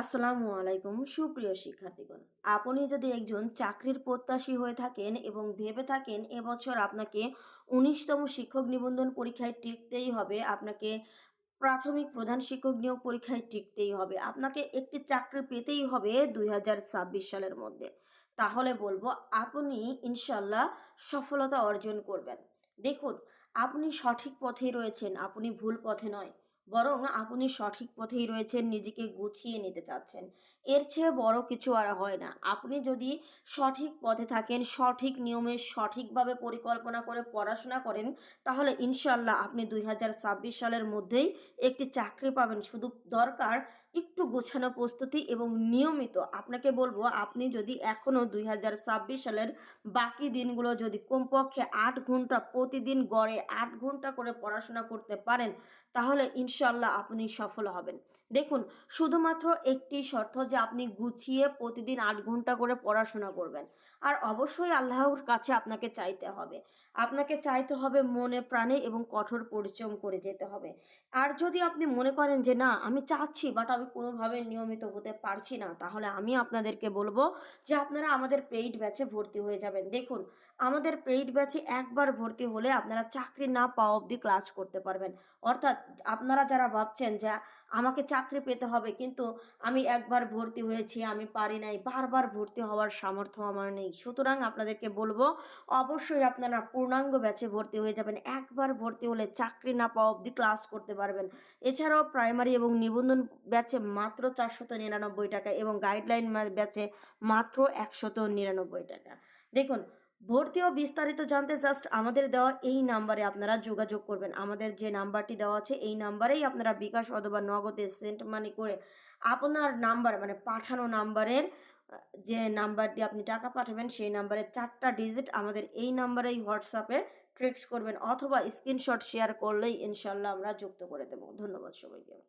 আসসালামু আলাইকুম, সুপ্রিয় শিক্ষার্থীগণ। আপনি যদি একজন চাকরির প্রত্যাশী হয়ে থাকেন এবং ভেবে থাকেন এবছর আপনাকে উনিশতম শিক্ষক নিবন্ধন পরীক্ষায় টিকতেই হবে, আপনাকে প্রাথমিক প্রধান শিক্ষক নিয়োগ পরীক্ষায় টিকতেই হবে, আপনাকে একটি চাকরি পেতেই হবে দুই হাজার ছাব্বিশ সালের মধ্যে, তাহলে বলব আপনি ইনশাল্লাহ সফলতা অর্জন করবেন। দেখুন, আপনি সঠিক পথেই রয়েছেন, আপনি ভুল পথে নয়। বরং আপনি সঠিক পথেই রয়েছেন, নিজেকে গুছিয়ে নিতে চাচ্ছেন। এর চেয়ে বড় কিছু আর হয় না। আপনি যদি সঠিক পথে থাকেন, সঠিক নিয়মে সঠিকভাবে পরিকল্পনা করে পড়াশোনা করেন, তাহলে ইনশাল্লাহ আপনি দুই হাজার ছাব্বিশ সালের মধ্যেই একটি চাকরি পাবেন। শুধু দরকার একটু গোছানো প্রস্তুতি এবং নিয়মিত আপনাকে বলব, আপনি যদি এখনও দুই সালের বাকি দিনগুলো যদি কমপক্ষে আট ঘণ্টা প্রতিদিন গড়ে আট ঘণ্টা করে পড়াশোনা করতে পারেন, তাহলে ইনশাল্লাহ আপনি সফল হবেন। দেখুন, শুধুমাত্র একটি শর্ত যে আপনি গুছিয়ে প্রতিদিন আট ঘণ্টা করে পড়াশোনা করবেন। আর অবশ্যই আল্লাহর কাছে আপনাকে চাইতে হবে। আপনাকে চাইতে হবে মনে প্রাণে এবং কঠোর পরিশ্রম করে যেতে হবে। আর যদি আপনি মনে করেন যে, না, আমি চাচ্ছি বাট আমি কোনোভাবে নিয়মিত হতে পারছি না। তাহলে আমি আপনাদেরকে বলব যে আপনারা আমাদের পেইড ব্যাচে ভর্তি হয়ে যাবেন। দেখুন, আমাদের পেইড ব্যাচে একবার ভর্তি হলে আপনারা চাকরি না পাওয়া অবধি ক্লাস করতে পারবেন। অর্থাৎ আপনারা যারা ভাবছেন যে আমাকে চাকরি পেতে হবে, কিন্তু আমি একবার ভর্তি হয়েছি, আমি পারি নাই, বারবার ভর্তি হওয়ার সামর্থ্য আমার নেই। সুতরাং আপনাদেরকে বলব, অবশ্যই আপনারা পূর্ণাঙ্গ ব্যাচে ভর্তি হয়ে যাবেন। একবার ভর্তি হলে চাকরি না পাওয়া অবধি ক্লাস করতে পারবেন। এছাড়াও প্রাইমারি এবং নিবন্ধন ব্যাচে মাত্র চারশত নিরানব্বই টাকা এবং গাইডলাইন ব্যাচে মাত্র একশত নিরানব্বই টাকা। দেখুন, ভর্তি ও বিস্তারিত জানতে জাস্ট আমাদের দেওয়া এই নাম্বারে আপনারা যোগাযোগ করবেন। আমাদের যে নাম্বারটি দেওয়া আছে, এই নাম্বারেই আপনারা বিকাশ অথবা নগদে সেন্ট মানি করে আপনার নাম্বার মানে পাঠানো নাম্বারের যে নাম্বার দিয়ে আপনি টাকা পাঠাবেন, সেই নাম্বারে চারটা ডিজিট আমাদের এই নাম্বারেই হোয়াটসঅ্যাপে ট্রেক্স করবেন অথবা স্ক্রিনশট শেয়ার করলেই ইনশাল্লাহ আমরা যুক্ত করে দেবো। ধন্যবাদ সবাইকে।